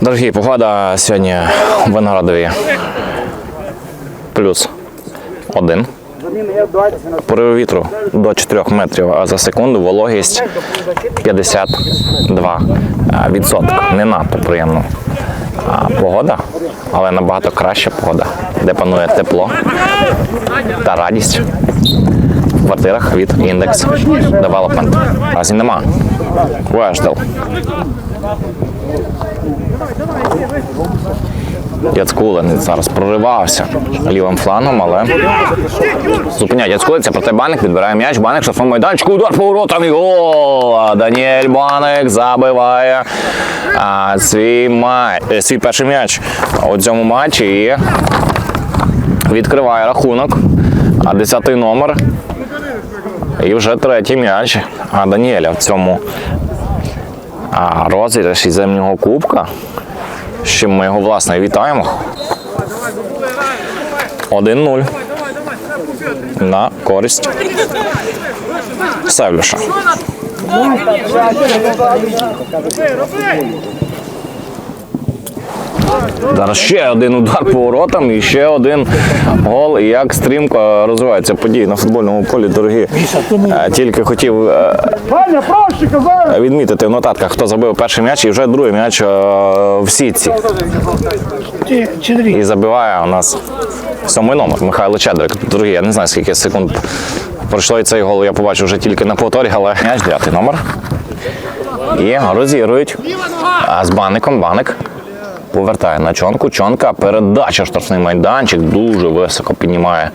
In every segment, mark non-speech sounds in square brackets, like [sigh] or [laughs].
Дорогі, погода сьогодні в Виноградові плюс один. Пориви вітру до 4 метрів за секунду, вологість 52 відсотка. Не надто приємно. Погода, але набагато краща погода, де панує тепло та радість в квартирах від індекс Development. Разі нема. Веждал. Яцкулин зараз проривався лівим флангом, але зупиняє Яцкулиця, проте Баник відбирає м'яч. Баник штрафному майданчику, удар поворотом і гол! Даніель Баник забиває а, свій, май... е, свій перший м'яч у цьому матчі і відкриває рахунок. А 10 номер. І вже третій м'яч а Даніеля в цьому а, розіграші земного кубка. З чим ми його власне вітаємо. 1-0 на користь Севлюша. Зараз ще один удар по воротам і ще один гол. І як стрімко розвиваються події на футбольному полі, дорогі. Е, Тільки хотів е, відмітити в нотатках, хто забив перший м'яч і вже другий м'яч е, в сітці. І забиває у нас сьомий номер Михайло Чедрик. Дорогі, я не знаю, скільки секунд пройшло і цей гол я побачив вже тільки на повторі, але м'яч дев'ятий номер. І розігрують з баником. Баник повертає на чонку. Чонка передача штрафний майданчик. Дуже високо піднімає.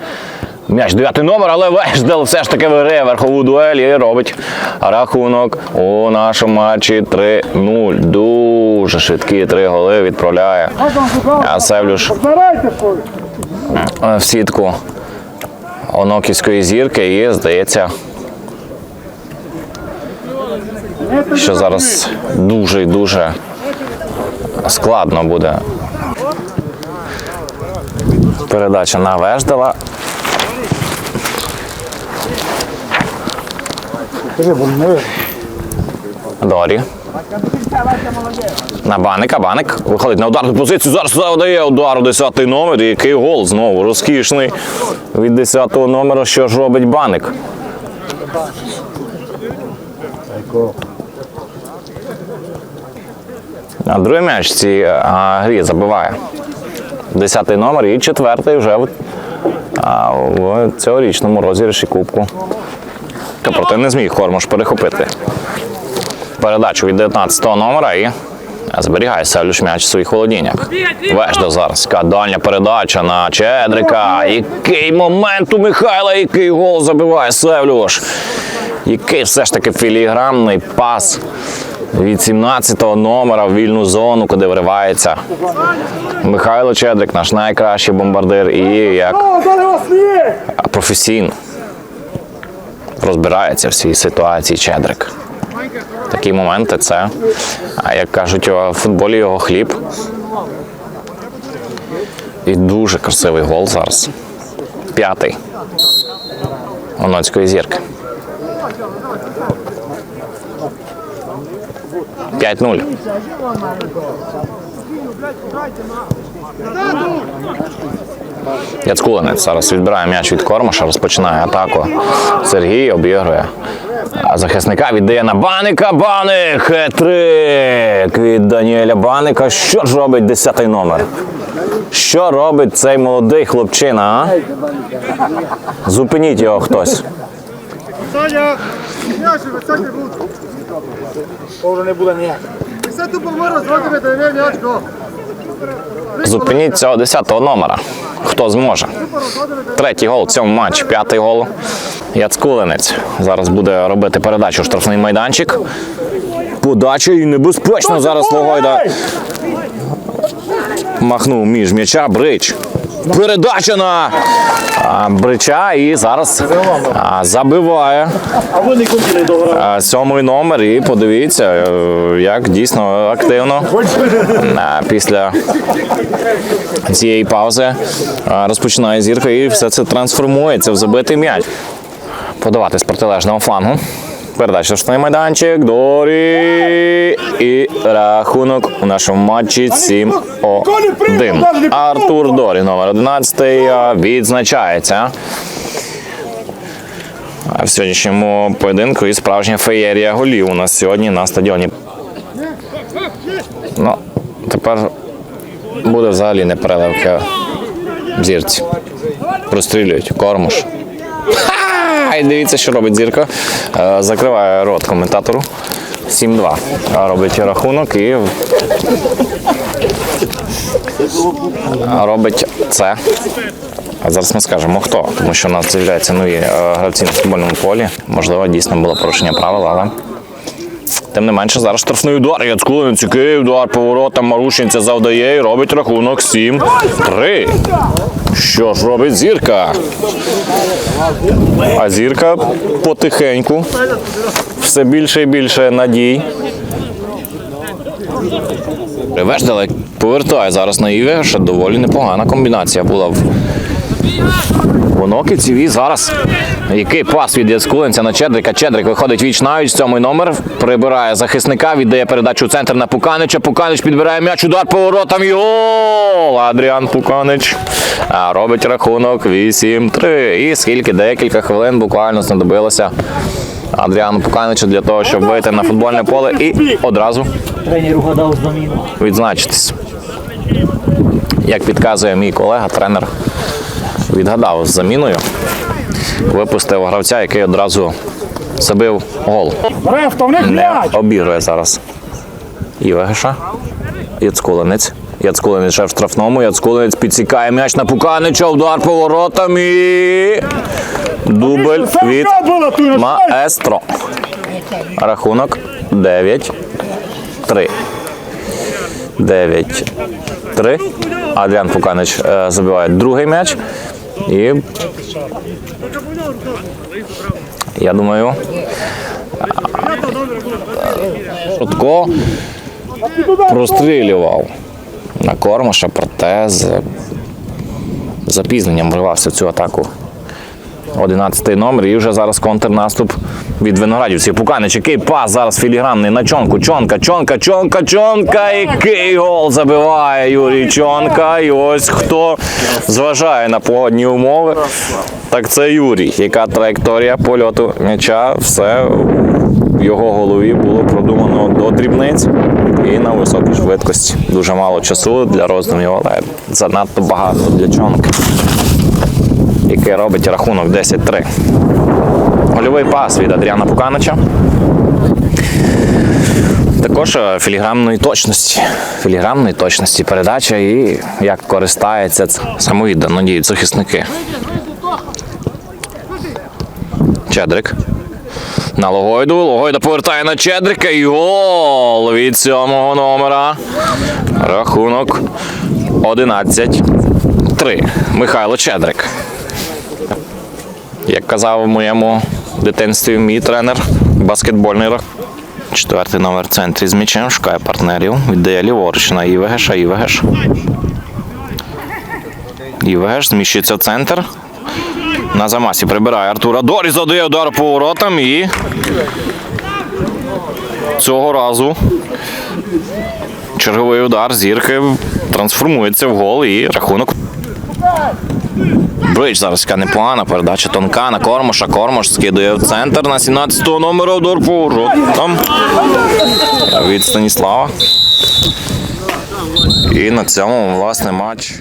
М'яч дев'ятий номер, але Веждел все ж таки виграє верхову дуель і робить рахунок у нашому матчі 3-0. Дуже швидкі три голи відправляє а Севлюш в сітку Оноківської зірки і здається, що зараз дуже і дуже складно буде. Передача на Веждала. Дорі. На баника, баник виходить на ударну позицію. Зараз завдає удар у 10 номер. Який гол знову розкішний від 10 номера. Що ж робить баник? А другий м'яч в цій а, грі забиває. 10 номер і четвертий вже в, а, в цьогорічному розіграші кубку. Та проте не зміг Хормош перехопити передачу від 19-го номера і зберігає Севлюш м'яч в своїх володіннях. Вежда зараз. Дальня передача на Чедрика. Який момент у Михайла, який гол забиває Севлюш. Який все ж таки філігранний пас від 17-го номера в вільну зону, куди вривається Михайло Чедрик, наш найкращий бомбардир, і як професійно розбирається в цій ситуації Чедрик. Такі моменти це, як кажуть, у футболі його хліб. І дуже красивий гол зараз. П'ятий. Оноцької зірки. 5-0. Яцкулинець зараз відбирає м'яч від Кормаша, розпочинає атаку. Сергій обігрує. А захисника віддає на Баника. Баник! Хетрик від Даніеля Баника. Що ж робить 10 номер? Що робить цей молодий хлопчина? А? Зупиніть його хтось. То вже не буде ніяк. Зупиніть цього 10-го номера. Хто зможе? Третій гол в цьому матчі, п'ятий гол. Яцкулинець зараз буде робити передачу в штрафний майданчик. Подача і небезпечно зараз Логойда махнув між м'яча Брич. Передача на Брича і зараз забиває сьомий номер. І подивіться, е, як дійсно активно після цієї паузи розпочинає зірка і все це трансформується в забитий м'яч. Подавати з протилежного флангу. Передача штрафний майданчик. Дорі. І рахунок у нашому матчі 7-1. Артур Дорі, номер 11, відзначається. А В сьогоднішньому поєдинку і справжня феєрія голів у нас сьогодні на стадіоні. Ну, тепер буде взагалі не переливки в зірці. Прострілюють кормуш. [laughs] І дивіться, що робить зірка. Е, Закриває рот коментатору. 7-2. Робить рахунок і робить це. А зараз ми скажемо хто, тому що у нас з'являються нові е, гравці на футбольному полі. Можливо, дійсно було порушення правил, але тим не менше зараз штрафний удар. Яцкулинець, який удар поворотом Марушинця завдає і робить рахунок 7-3. Що ж робить зірка? А зірка потихеньку. Все більше і більше надій. Вежделек повертає зараз на Іве, що доволі непогана комбінація була в Воноківців і зараз який пас від Яцкулинця на Чедрика. Чедрик виходить віч навіч, сьомий номер, прибирає захисника, віддає передачу в центр на Пуканича. Пуканич підбирає м'яч, удар по воротам. і! Адріан Пуканич робить рахунок 8-3. І скільки декілька хвилин буквально знадобилося Адріану Пуканичу для того, щоб вийти на футбольне поле і одразу відзначитись. Як підказує мій колега, тренер відгадав з заміною. Випустив гравця, який одразу забив гол. Не обігрує зараз. Івегеша. Яцкулинець. Яцкулинець ще в штрафному. Яцкулинець підсікає м'яч на Пуканича. Удар поворотом і дубль від Маестро. Рахунок 9-3. 9-3. Адріан Пуканич е, забиває другий м'яч. І я думаю. Шутко прострілював на кормаша, проте з запізненням вривався в цю атаку. 11 номер і вже зараз контрнаступ від виноградівців. Пуканич, який пас зараз філігранний на чонку. Чонка, чонка, чонка, чонка. Який гол забиває Юрій Чонка. І ось хто зважає на погодні умови. Так це Юрій, яка траєкторія польоту м'яча, все в його голові було продумано до дрібниць і на високій швидкості. Дуже мало часу для роздумів, але занадто багато для чонки який робить рахунок 10-3. Гольовий пас від Адріана Пуканича. Також е, філіграмної точності. Філіграмної точності передача і як користається самовіддано діють захисники. Чедрик. На Логойду. Логойда повертає на Чедрика і гол від сьомого номера. Рахунок 11-3. Михайло Чедрик. Як казав у моєму дитинстві мій тренер, баскетбольний рок. Четвертий номер в центрі з м'ячем, шукає партнерів, віддає ліворуч на Івегеша, Івегеш. Івегеш зміщується в центр. На замасі прибирає Артура Дорі, задає удар по воротам і цього разу черговий удар зірки трансформується в гол і рахунок Бридж зараз яка непогана передача тонка на Кормоша. Кормош скидує в центр на 17-го номера удар по Там від Станіслава. І на цьому власне матч.